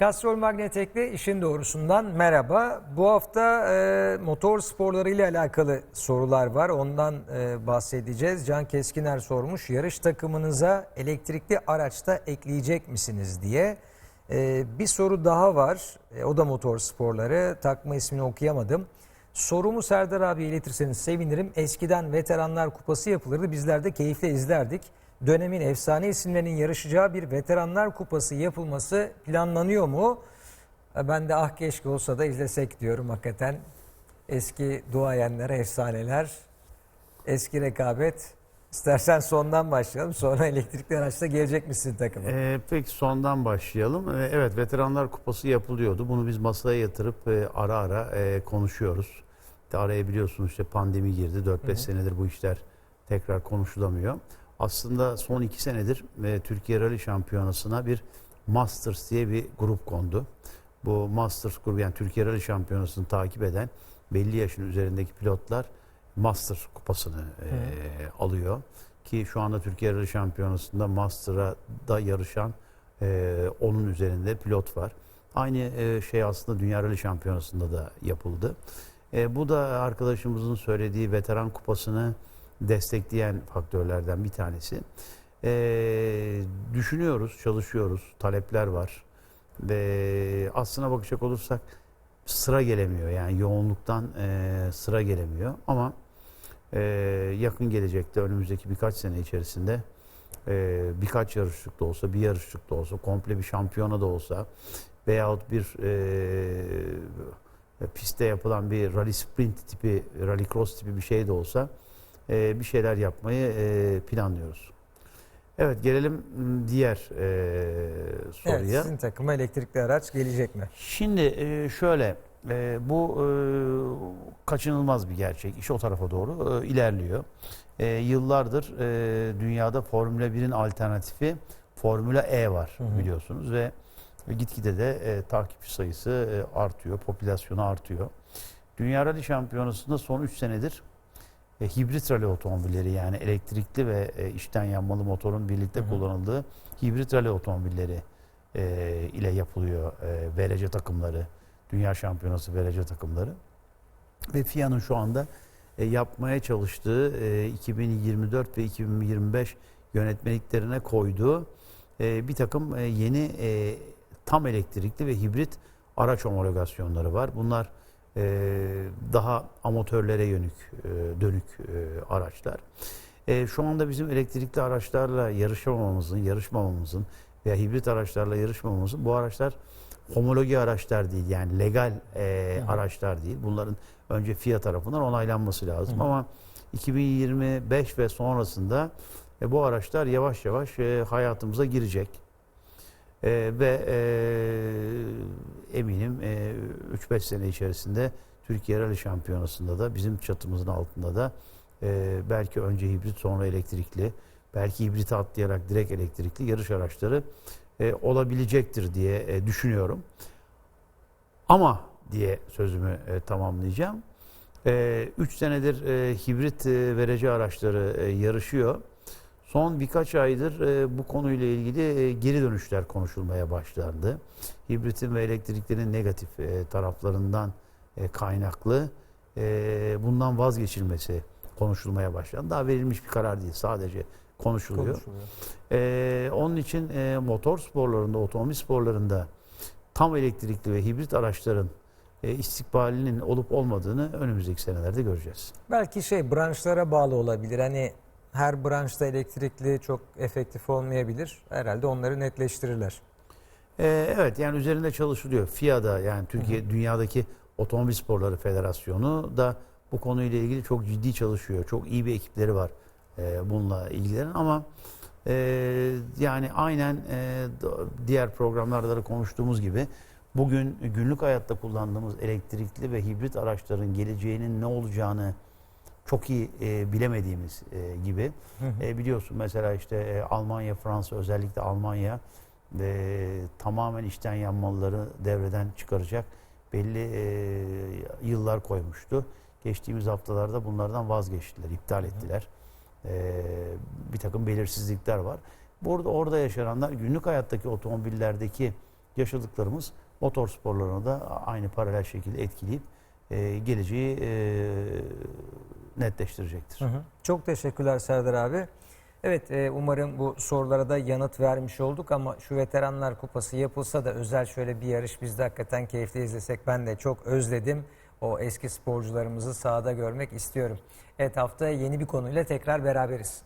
Castrol Magnetek'le işin doğrusundan merhaba. Bu hafta e, motor sporları ile alakalı sorular var. Ondan e, bahsedeceğiz. Can Keskiner sormuş. Yarış takımınıza elektrikli araçta ekleyecek misiniz diye. E, bir soru daha var. E, o da motor sporları. Takma ismini okuyamadım. Sorumu Serdar abi iletirseniz sevinirim. Eskiden veteranlar kupası yapılırdı. Bizler de keyifle izlerdik. Dönemin efsane isimlerinin yarışacağı bir veteranlar kupası yapılması planlanıyor mu? Ben de ah keşke olsa da izlesek diyorum hakikaten. Eski duayenler, efsaneler, eski rekabet. İstersen sondan başlayalım. Sonra elektrikli araçta gelecek misin takıma? Ee, peki sondan başlayalım. Ee, evet Veteranlar Kupası yapılıyordu. Bunu biz masaya yatırıp e, ara ara e, konuşuyoruz. İşte araya biliyorsunuz işte pandemi girdi. 4-5 senedir bu işler tekrar konuşulamıyor. Aslında son 2 senedir e, Türkiye Rally Şampiyonası'na bir Masters diye bir grup kondu. Bu Masters grubu yani Türkiye Rally Şampiyonası'nı takip eden belli yaşın üzerindeki pilotlar Master kupasını e, alıyor. Ki şu anda Türkiye Rally Şampiyonası'nda Master'a da yarışan e, onun üzerinde pilot var. Aynı e, şey aslında Dünya Rally Şampiyonası'nda da yapıldı. E, bu da arkadaşımızın söylediği veteran kupasını destekleyen faktörlerden bir tanesi. E, düşünüyoruz, çalışıyoruz, talepler var. Ve aslına bakacak olursak sıra gelemiyor. Yani yoğunluktan e, sıra gelemiyor. Ama e, yakın gelecekte önümüzdeki birkaç sene içerisinde e, birkaç yarışlık da olsa, bir yarışlık da olsa, komple bir şampiyona da olsa veyahut bir e, pistte yapılan bir rally sprint tipi, rally cross tipi bir şey de olsa e, bir şeyler yapmayı e, planlıyoruz. Evet gelelim m, diğer e, soruya. Evet, sizin takıma elektrikli araç gelecek mi? Şimdi e, şöyle e, bu e, kaçınılmaz bir gerçek. İş o tarafa doğru e, ilerliyor. E, yıllardır e, dünyada Formula 1'in alternatifi Formula E var Hı hı. biliyorsunuz ve gitgide de e, takipçi sayısı e, artıyor, popülasyonu artıyor. Dünya Rally Şampiyonası'nda son 3 senedir e, hibrit rally otomobilleri yani elektrikli ve e, içten yanmalı motorun birlikte Hı hı. kullanıldığı hibrit rally otomobilleri e, ile yapılıyor e, VRC takımları, Dünya Şampiyonası VRC takımları. Ve FIA'nın şu anda e, yapmaya çalıştığı e, 2024 ve 2025 yönetmeliklerine koyduğu e, bir takım e, yeni e, tam elektrikli ve hibrit araç homologasyonları var. Bunlar daha amatörlere yönük e, dönük e, araçlar. E, şu anda bizim elektrikli araçlarla yarışamamamızın, yarışmamamızın veya hibrit araçlarla yarışmamamızın bu araçlar homologi araçlar değil yani legal e, Hı araçlar değil. Bunların önce FIA tarafından onaylanması lazım hı. ama 2025 ve sonrasında e, bu araçlar yavaş yavaş e, hayatımıza girecek. E, ve e, eminim e, 3-5 sene içerisinde Türkiye Rally Şampiyonası'nda da bizim çatımızın altında da e, belki önce hibrit sonra elektrikli belki hibrite atlayarak direkt elektrikli yarış araçları e, olabilecektir diye e, düşünüyorum. Ama diye sözümü e, tamamlayacağım. 3 senedir e, hibrit e, verici araçları e, yarışıyor. Son birkaç aydır e, bu konuyla ilgili e, geri dönüşler konuşulmaya başlandı. Hibritin ve elektriklerin negatif e, taraflarından e, kaynaklı e, bundan vazgeçilmesi konuşulmaya başlandı. Daha verilmiş bir karar değil sadece konuşuluyor. Konuşuluyor. Ee, onun için e, motor sporlarında, otomobil sporlarında tam elektrikli ve hibrit araçların e, istikbalinin olup olmadığını önümüzdeki senelerde göreceğiz. Belki şey branşlara bağlı olabilir. Hani her branşta elektrikli çok efektif olmayabilir. Herhalde onları netleştirirler. Ee, evet yani üzerinde çalışılıyor. FIA'da yani Türkiye dünyadaki Otomobil Sporları Federasyonu da bu konuyla ilgili çok ciddi çalışıyor. Çok iyi bir ekipleri var e, bununla ilgilenen ama e, yani aynen e, diğer programlarda da konuştuğumuz gibi bugün günlük hayatta kullandığımız elektrikli ve hibrit araçların geleceğinin ne olacağını çok iyi e, bilemediğimiz e, gibi. Hı hı. E, biliyorsun mesela işte e, Almanya, Fransa özellikle Almanya e, tamamen içten yanmalıları devreden çıkaracak belli e, yıllar koymuştu. Geçtiğimiz haftalarda bunlardan vazgeçtiler, iptal ettiler. E, bir takım belirsizlikler var. Burada orada yaşananlar günlük hayattaki otomobillerdeki yaşadıklarımız motor sporlarına da aynı paralel şekilde etkileyip e, geleceği e, netleştirecektir. Hı hı. Çok teşekkürler Serdar abi. Evet e, umarım bu sorulara da yanıt vermiş olduk ama şu Veteranlar Kupası yapılsa da özel şöyle bir yarış biz de hakikaten keyifli izlesek ben de çok özledim. O eski sporcularımızı sahada görmek istiyorum. Evet haftaya yeni bir konuyla tekrar beraberiz.